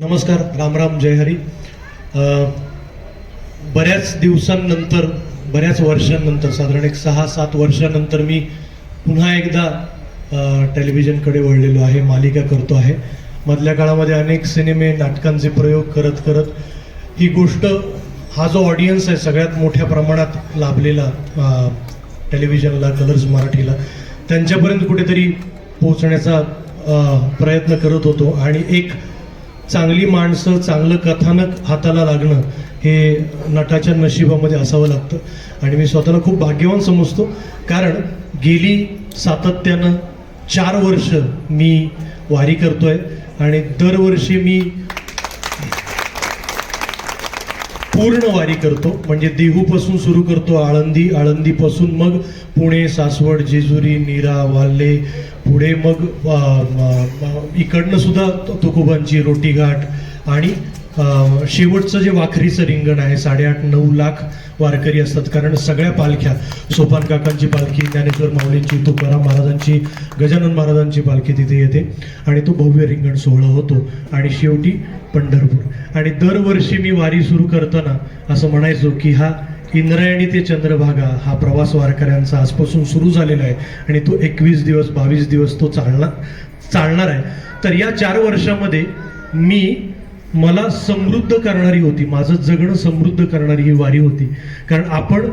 नमस्कार रामराम जय हरी. बऱ्याच दिवसांनंतर बऱ्याच वर्षांनंतर साधारण एक सहा सात वर्षानंतर मी पुन्हा एकदा टेलिव्हिजनकडे वळलेलो आहे मालिका करतो आहे. मधल्या काळामध्ये अनेक सिनेमे नाटकांचे प्रयोग करत करत ही गोष्ट हा जो ऑडियन्स आहे सगळ्यात मोठ्या प्रमाणात लाभलेला टेलिव्हिजनला कलर्स मराठीला त्यांच्यापर्यंत कुठेतरी पोहोचण्याचा प्रयत्न करत होतो. आणि एक चांगली माणसं चांगलं कथानक हाताला लागणं हे नटाच्या नशिबामध्ये असावं लागतं. आणि मी स्वतःला खूप भाग्यवान समजतो. कारण गेली सातत्यानं चार वर्ष मी वारी करतोय आणि दरवर्षी मी पूर्ण वारी करतो. म्हणजे देहूपासून सुरू करतो आळंदी आळंदीपासून मग पुणे सासवड जेजुरी नीरा वाल्हे पुढे मग इकडनं सुद्धा तुकोबांची रोटीघाट आणि शेवटचं जे वाखरीचं रिंगण आहे साडेआठ नऊ लाख वारकरी असतात कारण सगळ्या पालख्या सोपान काकांची पालखी ज्ञानेश्वर माऊलींची तुकाराम महाराजांची गजानन महाराजांची पालखी तिथे येते. आणि तो भव्य रिंगण सोहळा होतो. आणि शेवटी पंढरपूर. आणि दरवर्षी मी वारी सुरू करताना असं म्हणायचो की हा इंद्रायणी ते चंद्रभागा हा प्रवास वारकऱ्यांचा आजपासून सुरू झालेला आहे आणि तो एकवीस दिवस बावीस दिवस तो चालणार चालणार आहे. तर या चार वर्षामध्ये मी मला समृद्ध करणारी होती. माझं जगणं समृद्ध करणारी ही वारी होती. कारण आपण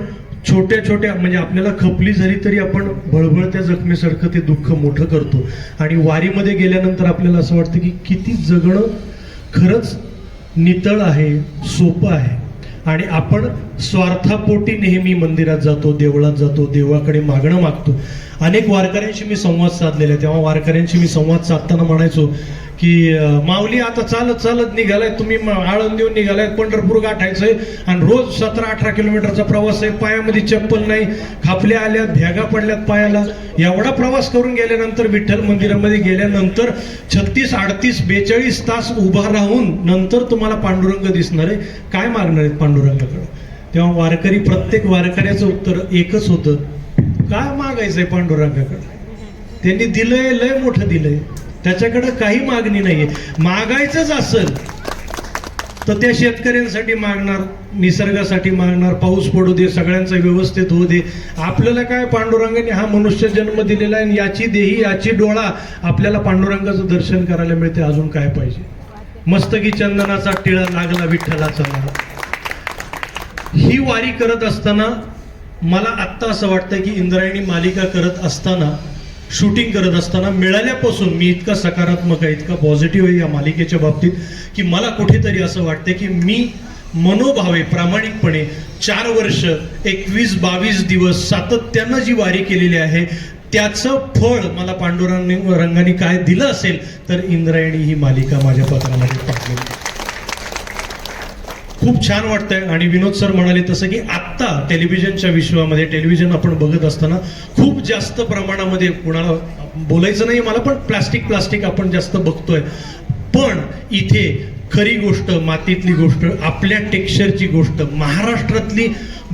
छोट्या छोट्या म्हणजे आपल्याला खपली झाली तरी आपण भळभळत्या जखमेसारखं ते दुःख मोठं करतो. आणि वारीमध्ये गेल्यानंतर आपल्याला असं वाटतं की किती जगणं खरंच नितळ आहे सोपं आहे. आणि आपण स्वार्थापोटी नेहमी मंदिरात जातो देवळात जातो देवळाकडे मागणं मागतो. अनेक वारकऱ्यांशी मी संवाद साधलेला आहे. तेव्हा वारकऱ्यांशी मी संवाद साधताना म्हणायचो की माऊली आता चालत चालत निघालाय तुम्ही आळंद देऊन निघालाय पंढरपूर गाठायचंय आणि रोज सतरा अठरा किलोमीटरचा प्रवास आहे पायामध्ये चप्पल नाही खापल्या आल्यात भ्यागा पडल्यात पायाला. एवढा प्रवास करून गेल्यानंतर विठ्ठल मंदिरामध्ये गेल्यानंतर छत्तीस अडतीस बेचाळीस तास उभा राहून नंतर तुम्हाला पांडुरंग दिसणार आहे. काय मागणार आहेत पांडुरंगाकडं? तेव्हा वारकरी प्रत्येक वारकऱ्याचं उत्तर एकच होतं. काय मागायचंय पांडुरंगाकडं? त्यांनी दिलंय लय मोठं दिलंय. त्याच्याकडे काही मागणी नाहीये. मागायचंच असेल तर त्या शेतकऱ्यांसाठी मागणार निसर्गासाठी मागणार पाऊस पडू दे सगळ्यांचं व्यवस्थित होऊ दे. आपल्याला काय पांडुरंगाने हा मनुष्य जन्म दिलेला आहे आणि याची देही याची डोळा आपल्याला पांडुरंगाचं दर्शन करायला मिळते अजून काय पाहिजे? मस्तकी चंदनाचा टिळा लागला विठ्ठलाचा मला ही वारी करत असताना मला आत्ता असं वाटतं की इंद्रायणी मालिका करत असताना शूटिंग करत असताना मिळाल्यापासून मी इतका सकारात्मक आहे इतका पॉझिटिव्ह आहे या मालिकेच्या बाबतीत की मला कुठेतरी असं वाटतं की मी मनोभावे प्रामाणिकपणे चार वर्ष एकवीस बावीस दिवस सातत्यानं जी वारी केलेली आहे त्याचं फळ मला पांडुरंग रंगाने काय दिलं असेल तर इंद्रायणी ही मालिका माझ्या पत्रामध्ये टाकलेली खूप छान वाटतंय. आणि विनोद सर म्हणाले तसं की आत्ता टेलिव्हिजनच्या विश्वामध्ये टेलिव्हिजन आपण बघत असताना खूप जास्त प्रमाणामध्ये कुणाला बोलायचं नाही मला पण प्लास्टिक प्लास्टिक आपण जास्त बघतोय. पण इथे खरी गोष्ट मातीतली गोष्ट आपल्या टेक्स्चरची गोष्ट महाराष्ट्रातली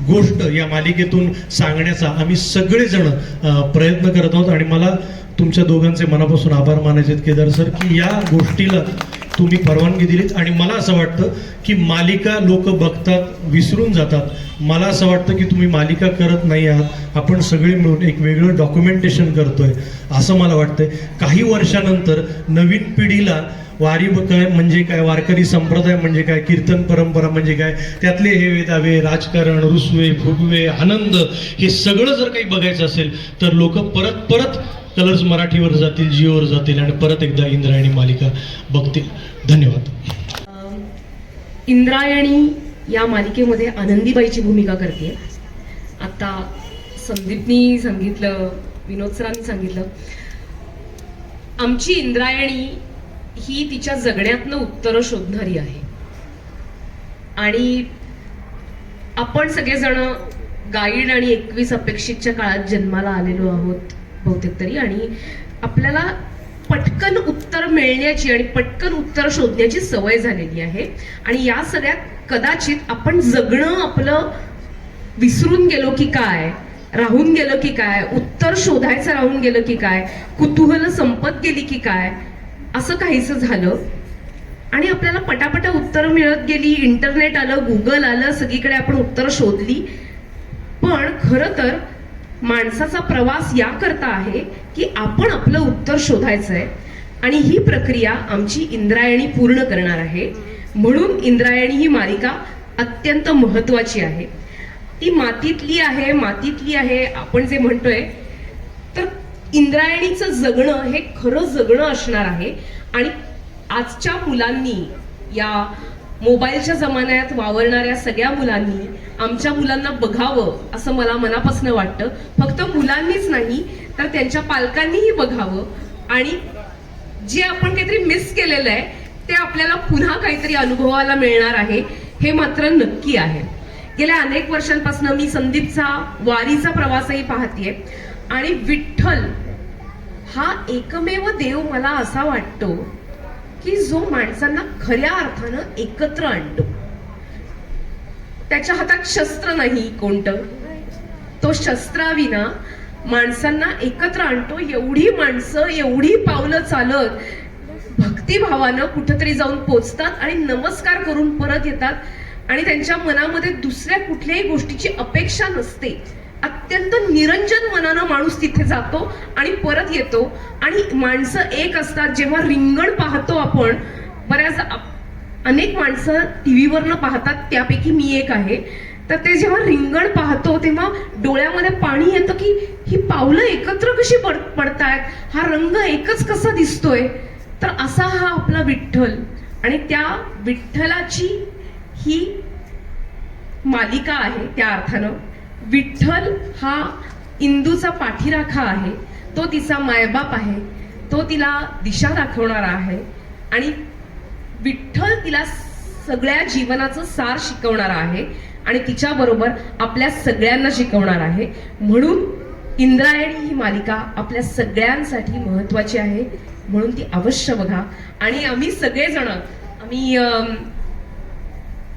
गोष्ट या मालिकेतून सांगण्याचा आम्ही सगळेजण प्रयत्न करत आहोत. आणि मला तुमच्या दोघांचे मनापासून आभार मानायचे आहेत केदार सर की या गोष्टीला तुम्ही परवानगी दिलीत आणि मला असं वाटतं की मालिका लोक बघतात विसरून जातात. मला असं वाटतं की तुम्ही मालिका करत नाही आहात. आपण सगळे मिळून एक वेगळं डॉक्युमेंटेशन करतोय असं मला वाटतंय. काही वर्षानंतर नवीन पिढीला वारी काय म्हणजे काय वारकरी संप्रदाय म्हणजे काय कीर्तन परंपरा म्हणजे काय त्यातले हे वेदावे राजकारण रुसवे फुगवे आनंद हे सगळं जर काही बघायचं असेल तर लोक परत परत कलर्स मराठीवर जातील जिओवर जातील आणि परत एकदा इंद्रायणी मालिका बघतील. धन्यवाद. अं, इंद्रायणी या मालिकेमध्ये आनंदीबाईची भूमिका करते. आता संदीपनी सांगितलं विनोद सरांनी सांगितलं. आमची इंद्रायणी ही तिच्या जगण्यातनं उत्तरं शोधणारी आहे. आणि आपण सगळेजण गाईड आणि एकवीस अपेक्षितच्या काळात जन्माला आलेलो आहोत. बहुतेक तरी. आणि आपल्याला पटकन उत्तर मिळण्याची आणि पटकन उत्तर शोधण्याची सवय झालेली आहे. आणि या सगळ्यात कदाचित आपण जगणं आपलं विसरून गेलो की काय राहून गेलं की काय उत्तर शोधायचं राहून गेलं की काय कुतूहल संपत गेली की काय असं काहीसं झालं. आणि आपल्याला पटापटा उत्तर मिळत गेली इंटरनेट आलं गुगल आलं सगळीकडे आपण उत्तर शोधली. पण खरं तर माणसाचा प्रवास याकरता आहे की आपण आपलं उत्तर शोधायचं आहे आणि ही प्रक्रिया आमची इंद्रायणी पूर्ण करणार आहे. म्हणून इंद्रायणी ही मालिका अत्यंत महत्वाची आहे. ती मातीतली आहे मातीतली आहे आपण जे म्हणतोय. तर इंद्रायणीचं जगणं हे खरं जगणं असणार आहे. आणि आजच्या मुलांनी या मोबाईलच्या जमान्यात वावरणाऱ्या सगळ्या मुलांनी आमच्या मुलांना बघावं असं मला मनापासून वाटतं. फक्त मुलांनीच नाही तर त्यांच्या पालकांनीही बघावं. आणि जे आपण काहीतरी मिस केलेलं आहे ते आपल्याला पुन्हा काहीतरी अनुभवायला मिळणार आहे हे मात्र नक्की आहे. गेल्या अनेक वर्षांपासून मी संदीपचा वारीचा प्रवासही पाहतेय. आणि विठ्ठल हा एकमेव देव मला असा वाटतो की जो माणसांना खऱ्या अर्थानं एकत्र आणतो. त्याच्या हातात शस्त्र नाही कोणतं. तो शस्त्राविना माणसांना एकत्र आणतो. एवढी माणसं एवढी पावलं चालत भक्तिभावानं कुठंतरी जाऊन पोचतात आणि नमस्कार करून परत येतात. आणि त्यांच्या मनामध्ये दुसऱ्या कुठल्याही गोष्टीची अपेक्षा नसते. अत्यंत निरंजन मनानं माणूस तिथे जातो आणि परत येतो. आणि माणसं एक असतात जेव्हा रिंगण पाहतो आपण बऱ्याच अनेक माणसं टीव्हीवरनं पाहतात त्यापैकी मी एक आहे. तर ते जेव्हा रिंगण पाहतो तेव्हा डोळ्यामध्ये पाणी येतं की ही पावलं एकत्र कशी पड पडतायत? हा रंग एकच कसा दिसतोय? तर असा हा आपला विठ्ठल. आणि त्या विठ्ठलाची ही मालिका आहे त्या अर्थानं. विठ्ठल हा इंदूचा पाठीराखा आहे. तो तिचा मायबाप आहे. तो तिला दिशा दाखवणारा आहे. आणि विठ्ठल तिला सगळ्या जीवनाचं सार शिकवणारा आहे. आणि तिच्याबरोबर आपल्या सगळ्यांना शिकवणार आहे. म्हणून इंद्रायणी ही मालिका आपल्या सगळ्यांसाठी महत्वाची आहे. म्हणून ती अवश्य बघा. आणि आम्ही सगळेजण आम्ही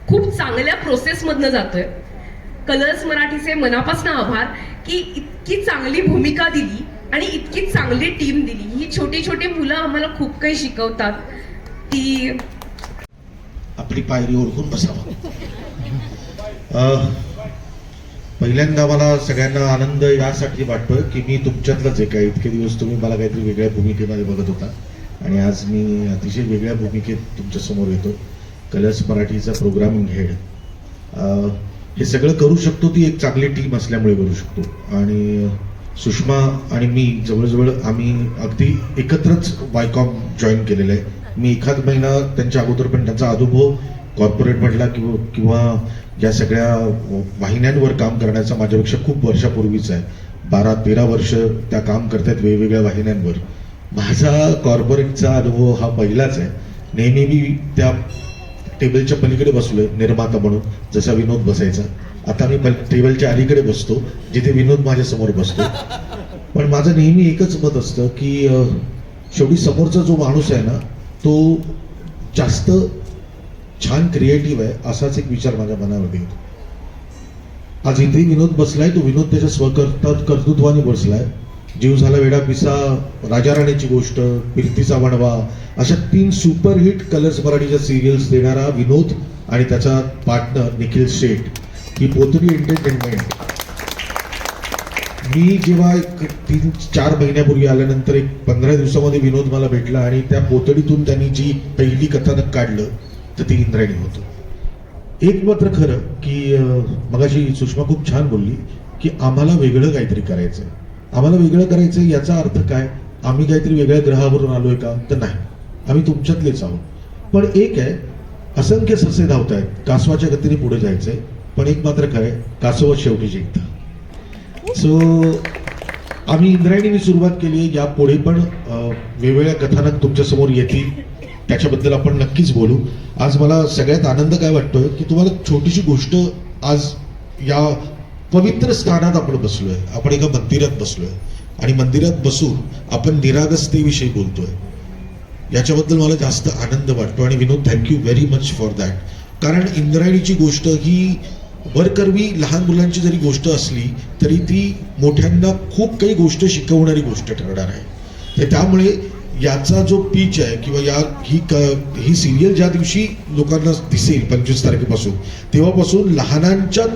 खूप चांगल्या प्रोसेसमधनं जातोय. कलर्स मराठीचे मनापासून आभार की इतकी चांगली भूमिका दिली आणि इतकी चांगली टीम दिली. ही छोटी छोटी मुलं आम्हाला खूप काही शिकवतात. ती आपली पायरी ओळखून बसावं. पहिल्यांदा मला सगळ्यांना आनंद यासाठी वाटतोय की मी तुमच्यातलं आहे. काय इतके दिवस तुम्ही मला काहीतरी वेगळ्या भूमिकेमध्ये बघत होता. आणि आज मी अतिशय वेगळ्या भूमिकेत तुमच्यासमोर येतो कलर्स मराठीचा प्रोग्रामिंग हेड हे सगळं करू शकतो ती एक चांगली टीम असल्यामुळे करू शकतो. आणि सुषमा आणि मी जवळजवळ आम्ही अगदी एकत्रच वायकॉम जॉईन केलेलं आहे. मी एखाद महिना त्यांच्या अगोदर पण त्यांचा अनुभव कॉर्पोरेट म्हटला किंवा किंवा या सगळ्या वाहिन्यांवर काम करण्याचा माझ्यापेक्षा खूप वर्षापूर्वीच आहे. बारा तेरा वर्ष त्या काम करतायत वेगवेगळ्या वाहिन्यांवर. माझा कॉर्पोरेटचा अनुभव हा पहिलाच आहे. नेहमी मी त्या टेबलच्या पलीकडे बसलोय निर्माता म्हणून जसा विनोद बसायचा. आता मी टेबलच्या अलीकडे बसतो जिथे विनोद माझ्यासमोर बसतो. पण माझं नेहमी एकच मत असतं की शेवटी समोरचा जो माणूस आहे ना तो जास्त छान क्रिएटिव्ह आहे असाच एक विचार माझ्या मनामध्ये येतो. आज इथे विनोद बसलाय तो विनोद त्याच्या स्वकर्ता कर्तृत्वाने बसलाय. जीव झाला वेडा पिसा राजा राणीची गोष्ट फिरतीचा वणवा अशा तीन सुपरहिट कलर्स मराठीच्या सिरियल्स देणारा विनोद आणि त्याचा पार्टनर निखिल शेठ. ही पोतरी एंटरटेनमेंट मी जेव्हा एक तीन चार महिन्यापूर्वी आल्यानंतर एक पंधरा दिवसामध्ये विनोद मला भेटला आणि त्या पोतडीतून त्यांनी जी पहिली कथानक काढलं तर ती इंद्रायणी होतं. एक मात्र खरं की मगाशी सुषमा खूप छान बोलली की आम्हाला वेगळं काहीतरी करायचंय. आम्हाला वेगळं करायचं याचा अर्थ काय? आम्ही काहीतरी वेगळ्या ग्रहावरून आलोय का? तर नाही. आम्ही तुमच्यातलेच आहोत. पण एक आहे असंख्य ससे धावत आहेत कासवाच्या गतीने पुढे जायचंय. पण एक मात्र काय कासवच शेवटी जिंकतं सो आम्ही इंद्रायणीने सुरुवात केली या पुढे पण वेगवेगळ्या कथानक तुमच्यासमोर येतील. त्याच्याबद्दल आपण नक्कीच बोलू. आज मला सगळ्यात आनंद काय वाटतोय की तुम्हाला छोटीशी गोष्ट आज या पवित्र स्थानात आपण बसलोय. आपण एका मंदिरात बसलोय. आणि मंदिरात बसून आपण निरागसतेविषयी बोलतोय. याच्याबद्दल मला जास्त आनंद वाटतो आणि Vinod thank you very much for that कारण इंद्रायणीची गोष्ट ही वरकरवी लहान मुलांची जरी गोष्ट असली तरी ती मोठ्यांना खूप काही गोष्ट शिकवणारी गोष्ट ठरणार आहे. तर त्यामुळे याचा जो पीच आहे किंवा या ही क- ही सिरियल ज्या दिवशी लोकांना दिसेल पंचवीस तारखेपासून तेव्हापासून लहानांच्या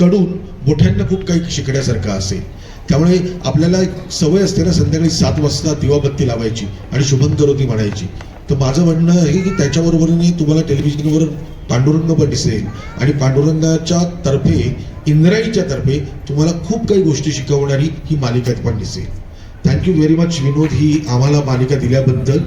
कडून मोठ्यांना खूप काही शिकण्यासारखं असेल. त्यामुळे आपल्याला एक सवय असते ना संध्याकाळी सात वाजता दिवाबत्ती लावायची आणि शुभम करोती म्हणायची. तर माझं म्हणणं आहे की त्याच्याबरोबरीने तुम्हाला टेलिव्हिजनवर पांडुरंग पण दिसेल. आणि पांडुरंगाच्या तर्फे इंद्रायणीच्या तर्फे तुम्हाला खूप काही गोष्टी शिकवणारी ही मालिका पण दिसेल. Thank you very much Vinod. ही आम्हाला मालिका दिल्याबद्दल.